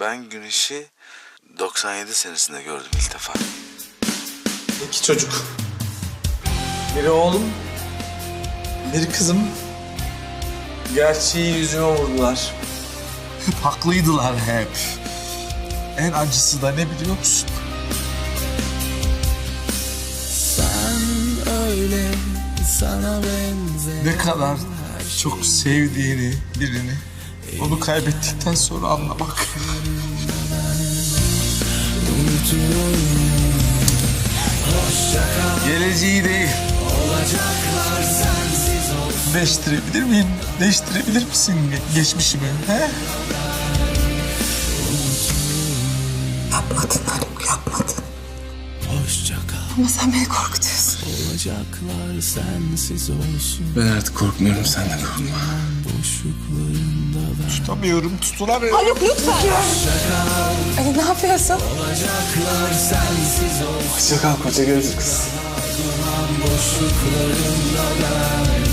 Ben Güneş'i 97 senesinde gördüm ilk defa. İki çocuk. Biri oğlum, biri kızım. Gerçeği yüzüme vurdular. Hep haklıydılar hep. En acısı da ne biliyor musun? öyle sana benzer Ne kadar çok sevdiğini birini onu kaybettikten sonra anlamak. Geleceği değil. Değiştirebilir miyim? Değiştirebilir misin ge- geçmişimi? He? Yapmadın Haluk yapmadın. Hoşça kal Ama sen beni korkutuyorsun. olacaklar sensiz olsun Ben artık korkmuyorum sen de korkma. boşluklarında ben Tutamıyorum, tutunamıyorum. Haluk lütfen. Ali ne yapıyorsun? olacaklar sensiz olsun Hoşça kal koca gözlü kız. Ali?